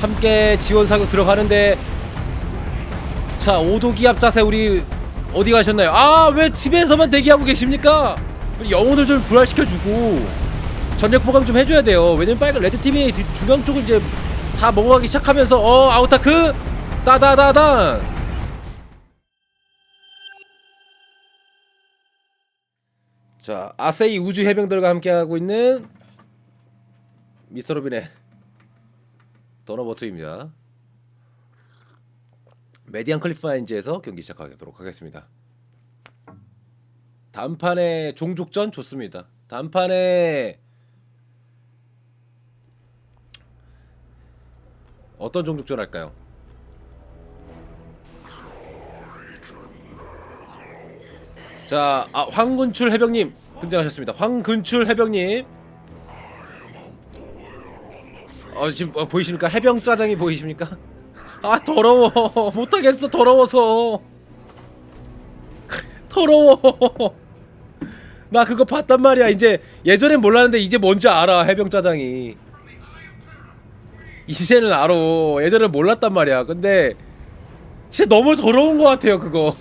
함께 지원 사격 들어가는데 자 오도 기압 자세 우리 어디 가셨나요? 아 왜 집에서만 대기하고 계십니까? 영혼을 좀 부활시켜주고 전력 보강 좀 해줘야 돼요. 왜냐면 빨간 레드 팀이 뒤- 중앙 쪽을 이제 다 먹어가기 시작하면서 어 아우타크 따다다단 자 아세이 우주 해병들과 함께하고 있는 미스터 로빈의 더너버트입니다. 메디안 클리프하인즈에서 경기 시작하도록 하겠습니다. 단판의 종족전 좋습니다. 단판에 어떤 종족전 할까요? 자, 아, 황근출 해병님 등장하셨습니다. 황근출 해병님. 어, 지금 어, 보이십니까? 해병 짜장이 보이십니까? 아, 더러워. 못하겠어. 더러워서. 더러워. 나 그거 봤단 말이야. 이제 예전엔 몰랐는데 이제 뭔지 알아. 해병 짜장이. 이제는 알아. 예전엔 몰랐단 말이야. 근데 진짜 너무 더러운 것 같아요. 그거.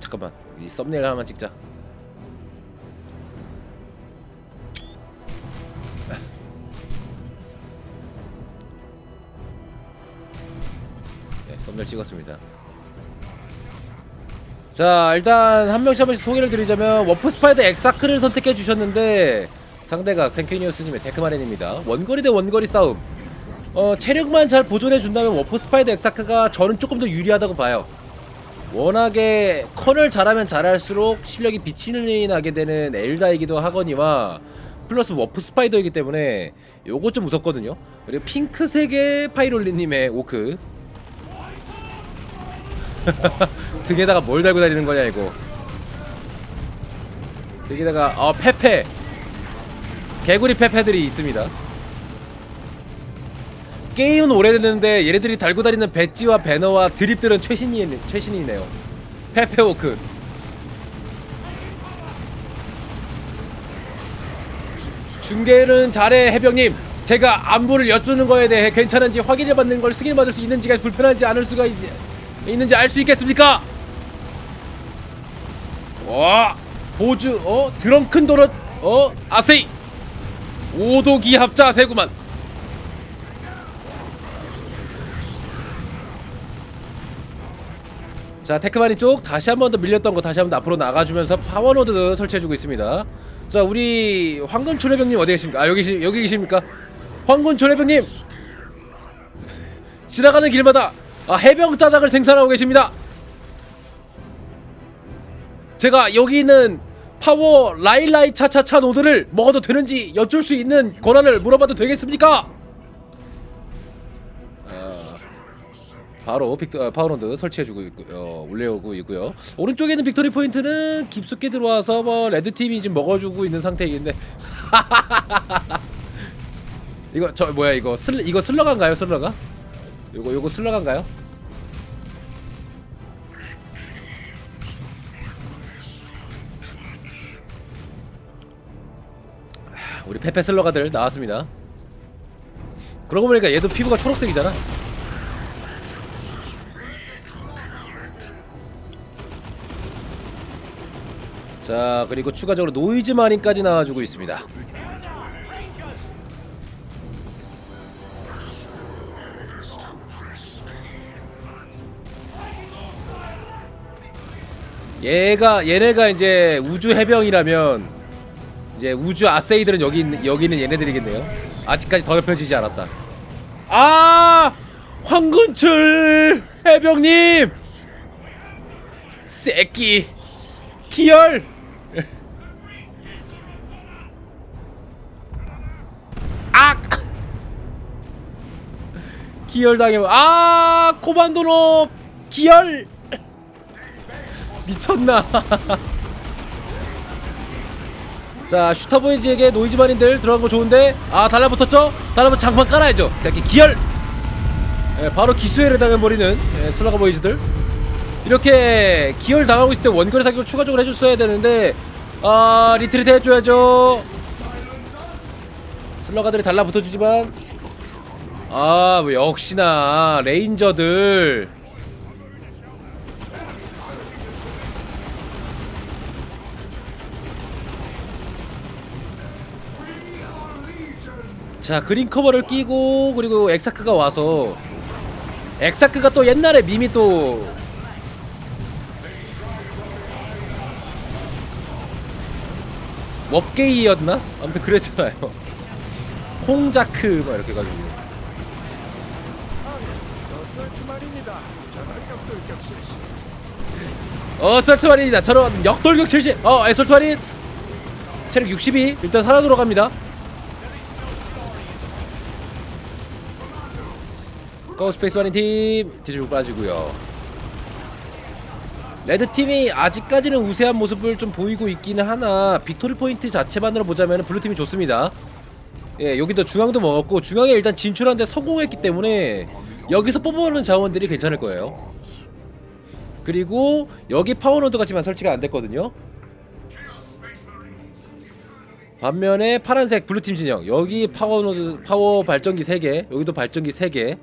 잠깐만 이 썸네일 하나만 찍자. 네 썸네일 찍었습니다. 자 일단 한 명씩 한 명씩 소개를 드리자면 워프 스파이더 엑사크를 선택해 주셨는데 상대가 생케니우스님의 데크마렌입니다. 원거리 대 원거리 싸움. 어 체력만 잘 보존해 준다면 워프 스파이더 엑사크가 저는 조금 더 유리하다고 봐요 워낙에 컨을 잘하면 잘할수록 실력이 빛이 나게 되는 엘다이기도 하거니와 플러스 워프 스파이더이기 때문에 요거 좀 무섭거든요. 그리고 핑크색의 파이롤리님의 오크. 등에다가 뭘 달고 다니는 거냐 이거. 등에다가 어 페페. 개구리 페페들이 있습니다 게임은 오래됐는데 얘네들이 달고 다니는 배지와 배너와 드립들은 최신이 최신이네요. 페페워크. 중계는 잘해 해병님. 제가 안부를 여쭈는 거에 대해 괜찮은지 확인해 받는 걸 승인 받을 수 있는지가 불편하지 않을 수가 있, 있는지 알 수 있겠습니까? 와 보주 어 드렁큰 도넛 어 아세이 오도기 합자 세구만 자 테크마니 쪽 다시 한 번 더 밀렸던 거 다시 한번더 앞으로 나가주면서 파워노드 설치해주고 있습니다. 자 우리 황건철 해병님 어디 계십니까? 아 여기 여기 계십니까? 황건철 해병님! 지나가는 길마다 아, 해병 짜장을 생산하고 계십니다. 제가 여기 있는 파워 라일라이 차차차 노드를 먹어도 되는지 여쭐 수 있는 권한을 물어봐도 되겠습니까? 바로 빅 어, 파워로드 설치해주고 있고 어, 올려오고 있고요. 오른쪽에 있는 빅토리 포인트는 깊숙이 들어와서 뭐 레드 팀이 지금 먹어주고 있는 상태인데 이거 저 뭐야 이거 슬 이거 슬러가인가요 슬러가? 요거 요거 슬러가인가요? 아, 우리 페페 슬러가들 나왔습니다. 그러고 보니까 얘도 피부가 초록색이잖아. 자 그리고 추가적으로 노이즈 마린까지 나와주고 있습니다. 얘가 얘네가 이제 우주 해병이라면 이제 우주 아세이들은 여기 여기는 얘네들이겠네요. 아직까지 더럽혀지지 않았다. 아! 황근출 해병님! 새끼! 기열 기열 당해. 아 코만도로 기열. 미쳤나? 자 슈타보이즈에게 노이즈만인들 들어간 거 좋은데 아 달라붙었죠? 달라붙 장판 깔아야죠. 새끼 기열. 예, 바로 기수회를 당해버리는 예, 슬라가 보이즈들. 이렇게 기열 당하고 있을 때 원거리 사격을 추가적으로 해줬어야 되는데 아 리트릿 해줘야죠. 슬러가들이 달라붙어주지만 아, 뭐 역시나 레인저들 자, 그린 커버를 끼고 그리고 엑사크가 와서 엑사크가 또 옛날에 밈이 또 왑게이였나? 아무튼 그랬잖아요. 홍자크 막 이렇게 해가지고 어 설트마린이다. 저런 역돌격 70 어 에설트마린 체력 62 일단 살아 돌아갑니다. 고 스페이스 마린 팀. 뒤로 빠지고요. 레드팀이 아직까지는 우세한 모습을 좀 보이고 있기는 하나 빅토리 포인트 자체만으로 보자면 블루팀이 좋습니다. 예 여기도 중앙도 먹었고 중앙에 일단 진출하는데 성공했기 때문에 여기서 뽑아오는 자원들이 괜찮을 거예요. 그리고 여기 파워노드가 지금 설치가 안 됐거든요. 반면에 파란색 블루팀 진영. 여기 파워노드 파워 발전기 3개 여기도 발전기 3개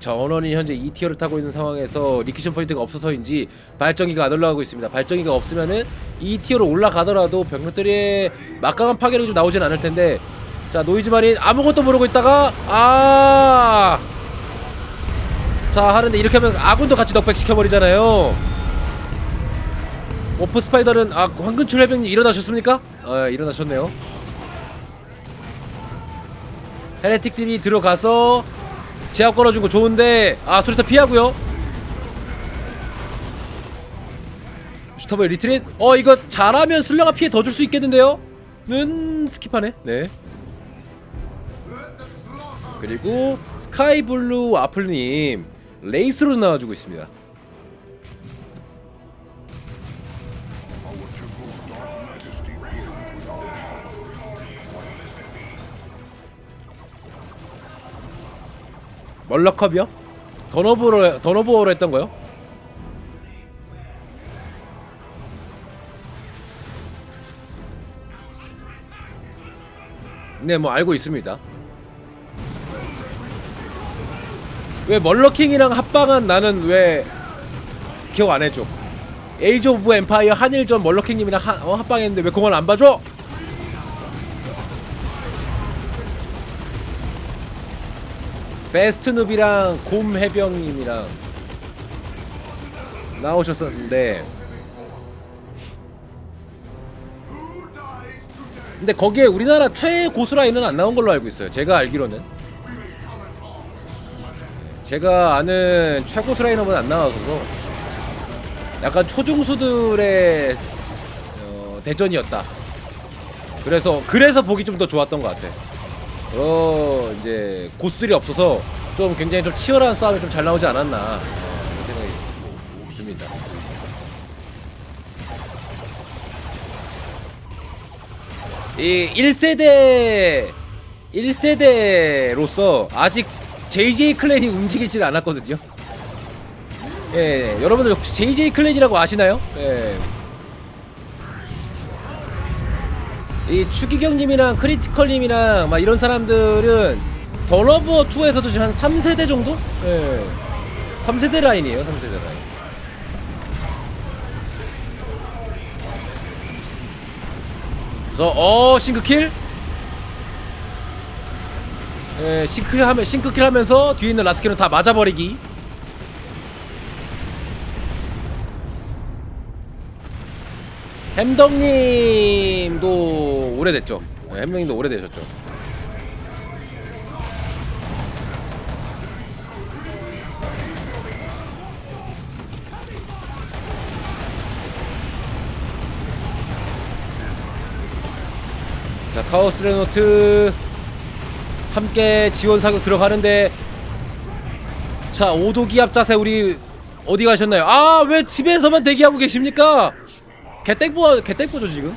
전원이 현재 2티어를 타고 있는 상황에서 리퀴션 포인트가 없어서인지 발전기가 안 올라가고 있습니다. 발전기가 없으면은 2티어로 올라가더라도 병력들의 막강한 파괴력이 좀 나오진 않을 텐데 자 노이즈 마린 아무것도 모르고 있다가 아. 자 하는데 이렇게 하면 아군도 같이 넉백 시켜버리잖아요. 오프 스파이더는 아 황근출 해병님 일어나셨습니까? 아 일어나셨네요. 헤레틱들이 들어가서 제압 걸어준 거 좋은데 아 수리타 피하고요. 슈터보이 리트릿 어 이거 잘하면 슬러가 피해 더 줄 수 있겠는데요? 는 스킵하네. 네. 그리고 스카이블루 아플님 레이스로 나와주고 있습니다. 멀럭컵이요? 던오브로 던오브로 했던 거요? 네, 뭐 알고 있습니다. 왜 멀러킹이랑 합방한 나는 왜 기억 안 해줘? 에이즈 오브 엠파이어 한일전 멀러킹님이랑 한, 어, 합방했는데 왜 그걸 안 봐줘? 베스트 눕이랑 곰 해병님이랑 나오셨었는데. 근데 거기에 우리나라 최고수 라인은 안 나온 걸로 알고 있어요. 제가 알기로는. 제가 아는 최고수 라인업은 안 나와서 약간 초중수들의 어, 대전이었다. 그래서 그래서 보기 좀 더 좋았던 것 같아 어 이제 고수들이 없어서 좀 굉장히 좀 치열한 싸움이 좀 잘 나오지 않았나 어, 이런 생각이 듭니다. 이 1세대 1세대로서 아직 JJ 클랜이 움직이질 않았거든요. 예, 여러분들 혹시 JJ 클랜이라고 아시나요? 예. 이 추기경님이랑 크리티컬님이랑 막 이런 사람들은 던어버 2에서도 지금 한 3세대 정도? 예. 3세대 라인이에요, 3세대 라인. 그래서 어 싱크킬? 예, 싱크킬 하면 싱크킬 하면서 뒤에 있는 라스키는 다 맞아버리기. 햄덕님도 오래됐죠. 네, 햄덕님도 오래되셨죠. 자 카오스 레노트 함께 지원 사격 들어가는데 자 오도 기압 자세 우리 어디 가셨나요? 아 왜 집에서만 대기하고 계십니까? 개땡보 개땡보죠 지금?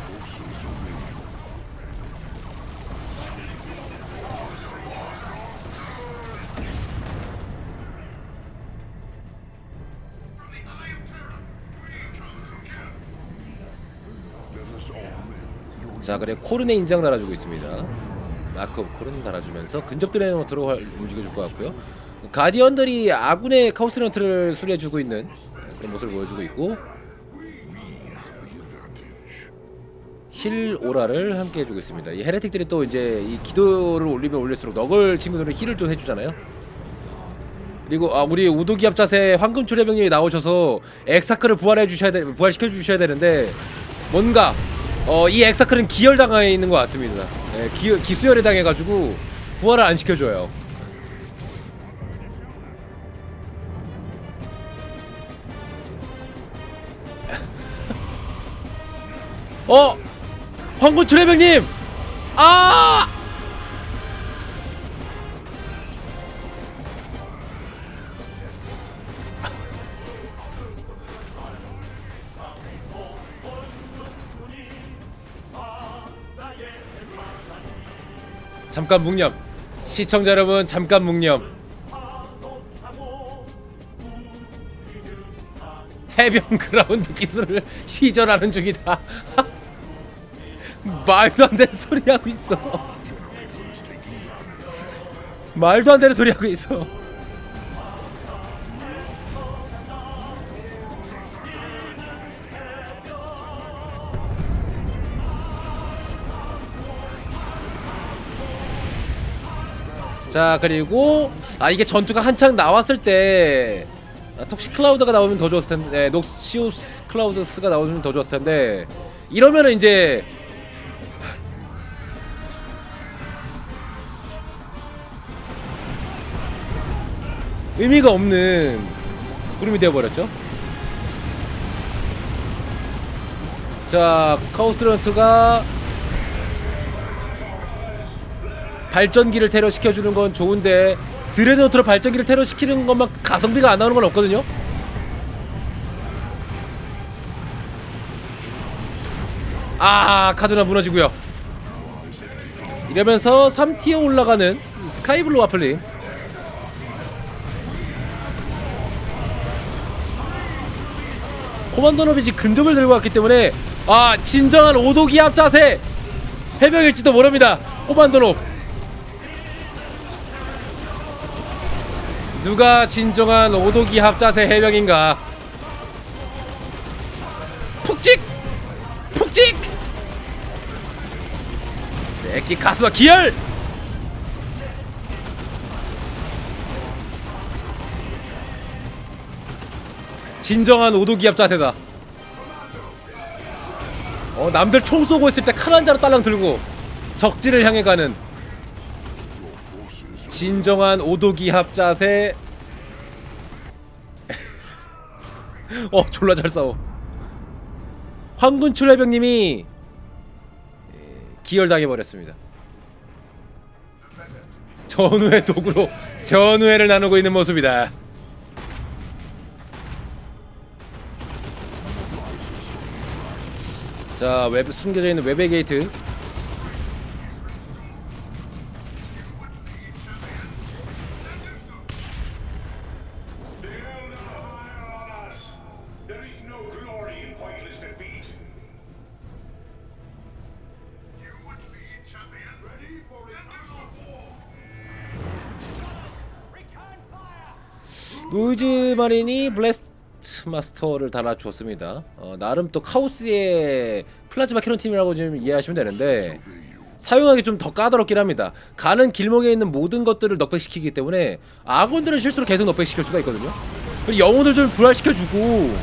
자 그래 코른의 인장 달아주고 있습니다 마크업 코른 달아주면서 근접 드레노트로 활- 움직여줄 것 같고요 가디언들이 아군의 카오스 레노트를 수리해주고 있는 그런 모습을 보여주고 있고 힐 오라를 함께 해주고 있습니다 이 헤레틱들이 또 이제 이 기도를 올리면 올릴수록 너글 친구들은 힐을 좀 해주잖아요 그리고 아 우리 우도기압 자세 황금 출해병력이 나오셔서 엑사크를 부활해 주셔야 돼 부활시켜 주셔야 되는데 뭔가 어 이 엑사크는 기열 당해 있는 것 같습니다. 예, 기 기수열에 당해가지고 부활을 안 시켜줘요. 어 황금 출해병님! 아! 잠깐 묵념. 시청자 여러분 잠깐 묵념. 해변 그라운드 기술을 시전하는 중이다 말도 안 되는 소리 하고 있어. 말도 안 되는 소리 하고 있어. 자 그리고 아 이게 전투가 한창 나왔을 때 아, 톡시 클라우드가 나오면 더 좋았을 텐데 네, 녹시우스 클라우드스가 나오면 더 좋았을 텐데 이러면은 이제 의미가 없는 구름이 되어버렸죠. 자 카오스런트가 발전기를 테러시켜주는 건 좋은데 드레노트로 발전기를 테러시키는 것만 가성비가 안 나오는 건 없거든요. 아 카드나 무너지고요. 이러면서 3티어 올라가는 스카이블루 와플링 코만도 노비지 근접을 들고 왔기 때문에 아 진정한 오도기압 자세! 해병일지도 모릅니다. 코만도노. 누가 진정한 오도기압 자세 해병인가? 푹찍! 푹찍! 새끼 가스와 기열 진정한 오도기압 자세다. 어 남들 총 쏘고 있을 때 칼 한 자로 딸랑 들고 적지를 향해 가는 진정한 오도기합 자세. 어 졸라 잘 싸워. 황군출 해병님이 예, 기열당해 버렸습니다. 전우의 도구로 전우회를 나누고 있는 모습이다 자 웹 숨겨져 있는 웹의 게이트. 노이즈 마린이 블래스 트 마스터를 달아주었습니다. 어, 나름 또 카오스의 플라즈마 캐논 팀이라고 좀 이해하시면 되는데 사용하기 좀 더 까다롭긴 합니다. 가는 길목에 있는 모든 것들을 넉백시키기 때문에 아군들은 실수로 계속 넉백시킬 수가 있거든요. 영웅들 좀 부활시켜주고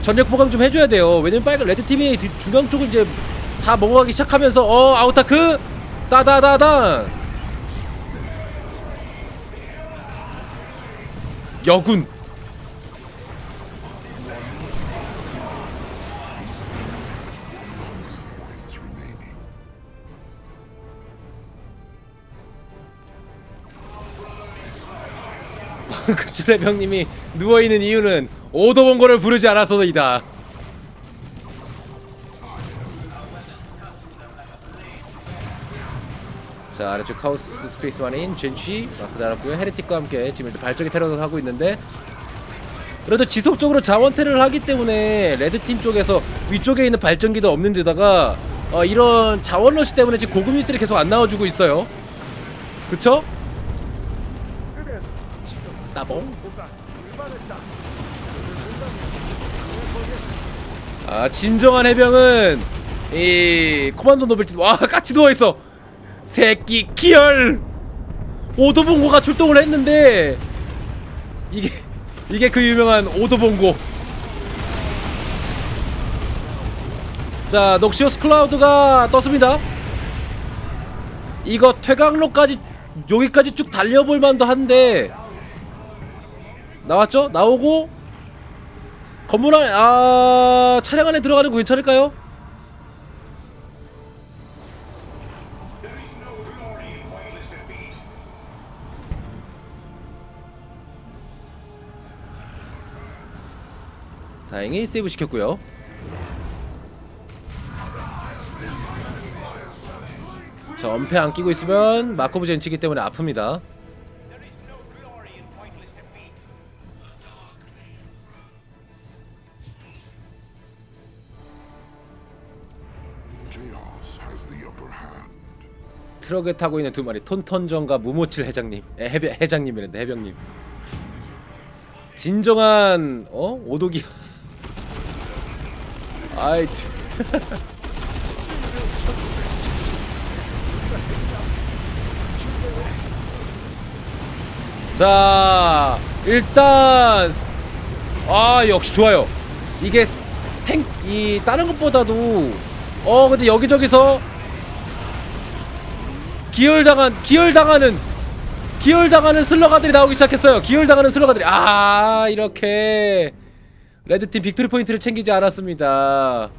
전력 보강 좀 해줘야 돼요. 왜냐면 빨간 레드 팀이 뒤- 중앙 쪽을 이제 다 먹어가기 시작하면서 어 아우타크 따다다다 여군 그출의 병님이 누워있는 이유는 오도본고를 부르지 않아서이다 자 아래쪽 카오스 스페이스 원인 젠취 마크 달았고요 헤레틱과 함께 지금 일단 발전기 테러를 하고 있는데 그래도 지속적으로 자원테를 하기 때문에 레드팀 쪽에서 위쪽에 있는 발전기도 없는 데다가 어, 이런 자원러시 때문에 지금 고급 유닛들이 계속 안 나와주고 있어요 그쵸? 따봉. 아 진정한 해병은 이 코만도 노벨티 와 같이 누워있어. 새끼 기열! 오도봉고가 출동을 했는데 이게 이게 그 유명한 오도봉고. 자 녹시오스 클라우드가 떴습니다. 이거 퇴강로까지 여기까지 쭉 달려볼 만도 한데 나왔죠? 나오고 건물 안에 아 차량 안에 들어가는 거 괜찮을까요? 다행히 세이브 시켰고요. 자 엄폐 안 끼고 있으면 마코브 젠치기 때문에 아픕니다. 트럭에 타고 있는 두 마리 톤턴정과 무모칠 회장님, 에, 해병 회장님이란데 해병님. 진정한 어 오도기. 아이. 트- 자 일단 아 역시 좋아요. 이게 탱 이 다른 것보다도 어 근데 여기저기서 기혈당한 기혈당하는 기혈당하는 슬러가들이 나오기 시작했어요. 기혈당하는 슬러가들이 아 이렇게 레드팀 빅토리 포인트를 챙기지 않았습니다.